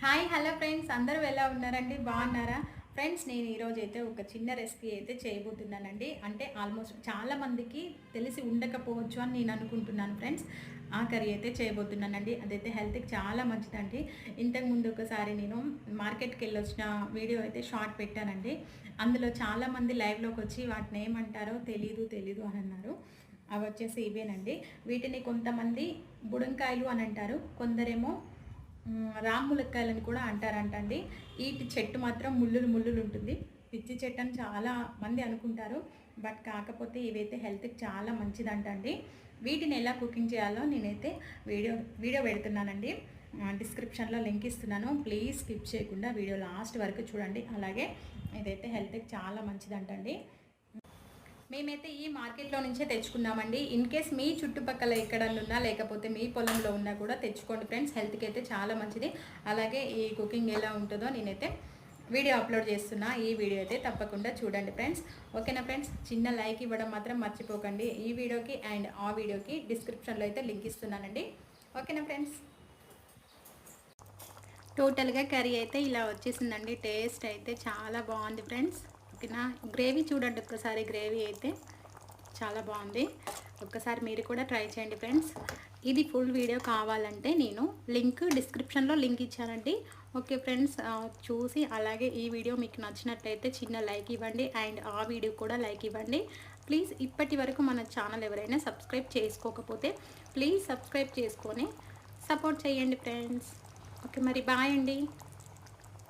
Hi hello friends. అందరూ ఎలా ఉన్నారండి? బాగున్నారా? ఫ్రెండ్స్ నేను ఈరోజు అయితే ఒక చిన్న రెసిపీ అయితే చేయబోతున్నానండి. అంటే ఆల్మోస్ట్ చాలామందికి తెలిసి ఉండకపోవచ్చు అని నేను అనుకుంటున్నాను ఫ్రెండ్స్. ఆ కర్రీ అయితే చేయబోతున్నానండి. అదైతే హెల్త్కి చాలా మంచిదండి. ఇంతకు ముందు ఒకసారి నేను మార్కెట్కి వెళ్ళి వచ్చిన వీడియో అయితే షార్ట్ పెట్టానండి. అందులో చాలామంది లైవ్లోకి వచ్చి వాటిని ఏమంటారో తెలీదు తెలీదు అని అన్నారు. అవి వచ్చేసి ఇవేనండి. వీటిని కొంతమంది బుడంకాయలు అని అంటారు. కొందరేమో రామ్ములక్కాయలని కూడా అంటారంటండి. ఈ చెట్టు మాత్రం ముళ్ళులు ముళ్ళులు ఉంటుంది. పిచ్చి చెట్టు అని చాలా మంది అనుకుంటారు. బట్ కాకపోతే ఇవైతే హెల్త్కి చాలా మంచిదంటండి. వీటిని ఎలా కుకింగ్ చేయాలో నేనైతే వీడియో వీడియో పెడుతున్నానండి. డిస్క్రిప్షన్లో లింక్ ఇస్తున్నాను. ప్లీజ్ స్కిప్ చేయకుండా వీడియో లాస్ట్ వరకు చూడండి. అలాగే ఇదైతే హెల్త్కి చాలా మంచిదంటండి. మేమైతే ఈ మార్కెట్లో నుంచే తెచ్చుకున్నామండి. ఇన్ కేస్ మీ చుట్టుపక్కల ఎక్కడన్నా లేకపోతే మీ పొలంలో ఉన్నా కూడా తెచ్చుకోండి ఫ్రెండ్స్. హెల్త్కి అయితే చాలా మంచిది. అలాగే ఈ కుకింగ్ ఎలా ఉంటుందో నేనైతే వీడియో అప్లోడ్ చేస్తున్నా. ఈ వీడియో అయితే తప్పకుండా చూడండి ఫ్రెండ్స్. ఓకేనా ఫ్రెండ్స్? చిన్న లైక్ ఇవ్వడం మాత్రం మర్చిపోకండి. ఈ వీడియోకి అండ్ ఆ వీడియోకి డిస్క్రిప్షన్లో అయితే లింక్ ఇస్తున్నానండి. ఓకేనా ఫ్రెండ్స్? టోటల్గా కర్రీ అయితే ఇలా వచ్చేసిందండి. టేస్ట్ అయితే చాలా బాగుంది ఫ్రెండ్స్. ఓకేనా గ్రేవీ చూడండి ఒక్కసారి గ్రేవీ అయితే చాలా బాగుంది. ఒక్కసారి మీరు కూడా ట్రై చేయండి ఫ్రెండ్స్. ఇది ఫుల్ వీడియో కావాలంటే నేను లింక్ డిస్క్రిప్షన్లో లింక్ ఇచ్చానండి. ఓకే ఫ్రెండ్స్ చూసి అలాగే ఈ వీడియో మీకు నచ్చినట్లయితే చిన్న లైక్ ఇవ్వండి అండ్ ఆ వీడియో కూడా లైక్ ఇవ్వండి. ప్లీజ్ ఇప్పటి వరకు మన ఛానల్ ఎవరైనా సబ్స్క్రైబ్ చేసుకోకపోతే ప్లీజ్ సబ్స్క్రైబ్ చేసుకొని సపోర్ట్ చేయండి ఫ్రెండ్స్. ఓకే మరి బాయ్ అండి.